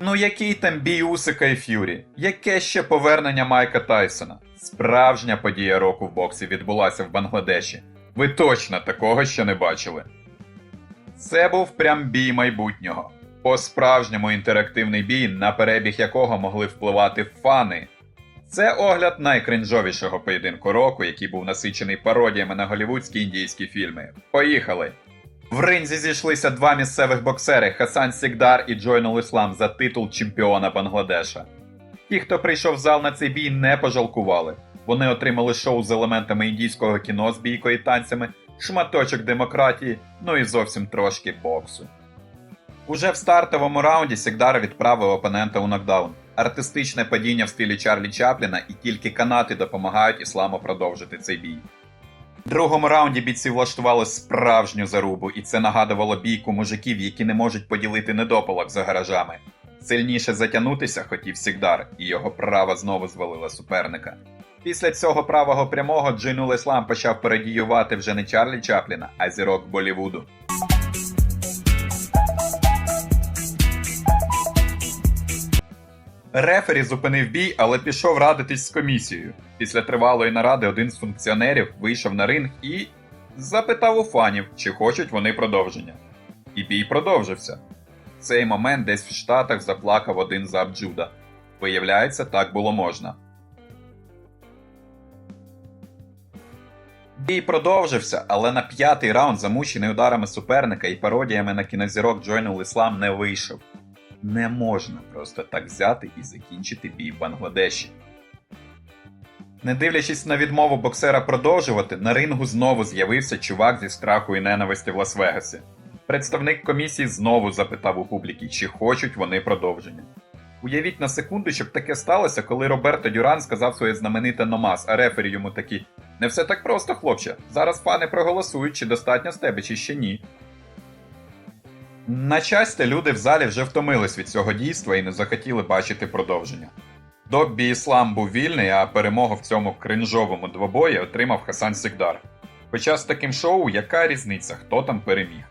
Ну який там бій Усика і Ф'юрі? Яке ще повернення Майка Тайсона? Справжня подія року в боксі відбулася в Бангладеші. Ви точно такого ще не бачили. Це був прям бій майбутнього. По-справжньому інтерактивний бій, на перебіг якого могли впливати фани. Це огляд найкринжовішого поєдинку року, який був насичений пародіями на голівудські індійські фільми. Поїхали! В ринзі зійшлися два місцевих боксери Хасан Сігдар і Джойнул Іслам за титул чемпіона Бангладеша. Ті, хто прийшов в зал на цей бій, не пожалкували. Вони отримали шоу з елементами індійського кіно з бійкою і танцями, шматочок демократії, ну і зовсім трошки боксу. Уже в стартовому раунді Сігдар відправив опонента у нокдаун. Артистичне падіння в стилі Чарлі Чапліна і тільки канати допомагають ісламу продовжити цей бій. Другому раунді бійці влаштували справжню зарубу, і це нагадувало бійку мужиків, які не можуть поділити недопалок за гаражами. Сильніше затягнутися хотів Сігдар, і його права знову звалила суперника. Після цього правого прямого Джину Леслам почав передіювати вже не Чарлі Чапліна, а зірок Болівуду. Рефері зупинив бій, але пішов радитись з комісією. Після тривалої наради один з функціонерів вийшов на ринг і запитав у фанів, чи хочуть вони продовження. І бій продовжився. В цей момент десь в Штатах заплакав один з Абджуда. Виявляється, так було можна. Бій продовжився, але на п'ятий раунд, замучений ударами суперника і пародіями на кінозірок Джойнул Іслам не вийшов. Не можна просто так взяти і закінчити бій в Бангладеші. Не дивлячись на відмову боксера продовжувати, на рингу знову з'явився чувак зі страху і ненависті в Лас-Вегасі. Представник комісії знову запитав у публіки, чи хочуть вони продовження. Уявіть на секунду, щоб таке сталося, коли Роберто Дюран сказав своє знамените номас, а рефері йому такі: Не все так просто, хлопче. Зараз фани проголосують, чи достатньо з тебе, чи ще ні. На щастя, люди в залі вже втомились від цього дійства і не захотіли бачити продовження. Доббі Іслам був вільний, а перемогу в цьому кринжовому двобої отримав Хасан Сікдар. Хоча з таким шоу яка різниця, хто там переміг?